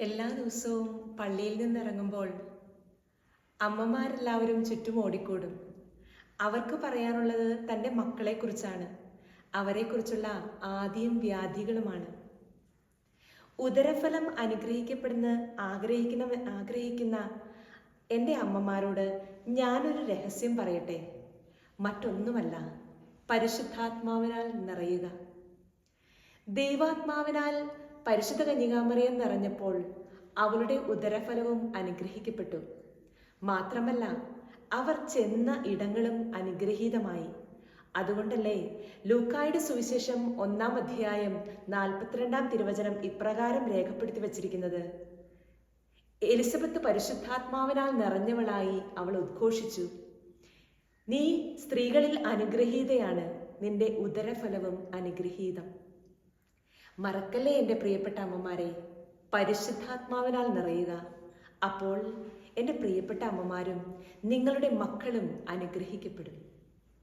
എല്ലാ ദിവസവും പള്ളിയിൽ നിന്നിറങ്ങുമ്പോൾ അമ്മമാരെല്ലാവരും ചുറ്റും ഓടിക്കൂടും. അവർക്ക് പറയാനുള്ളത് തന്റെ മക്കളെക്കുറിച്ചാണ്. അവരെക്കുറിച്ചുള്ള ആദ്യം വ്യാധികളുമാണ്. ഉദരഫലം അനുഗ്രഹിക്കപ്പെടുന്ന ആഗ്രഹിക്കുന്ന ആഗ്രഹിക്കുന്ന എന്റെ അമ്മമാരോട് ഞാനൊരു രഹസ്യം പറയട്ടെ? മറ്റൊന്നുമല്ല പരിശുദ്ധാത്മാവിനാൽ നിറയുക. ദൈവാത്മാവിനാൽ പരിശുദ്ധ കന്യകാമറിയം നിറഞ്ഞപ്പോൾ അവളുടെ ഉദരഫലവും അനുഗ്രഹിക്കപ്പെട്ടു. മാത്രമല്ല അവർ ചെന്ന ഇടങ്ങളും അനുഗ്രഹീതമായി. അതുകൊണ്ടല്ലേ ലൂക്കായുടെ സുവിശേഷം ഒന്നാം അധ്യായം നാൽപ്പത്തിരണ്ടാം തിരുവചനം ഇപ്രകാരം രേഖപ്പെടുത്തി വച്ചിരിക്കുന്നത്. എലിസബത്ത് പരിശുദ്ധാത്മാവിനാൽ നിറഞ്ഞവളായി അവൾ ഉദ്ഘോഷിച്ചു. നീ സ്ത്രീകളിൽ അനുഗ്രഹീതയാണ് നിന്റെ ഉദരഫലവും അനുഗ്രഹീതം. മറക്കല്ലേ എന്റെ പ്രിയപ്പെട്ട അമ്മമാരെ? പരിശുദ്ധാത്മാവിനാൽ നിറയുക. അപ്പോൾ എന്റെ പ്രിയപ്പെട്ട അമ്മമാരും നിങ്ങളുടെ മക്കളും അനുഗ്രഹിക്കപ്പെടും.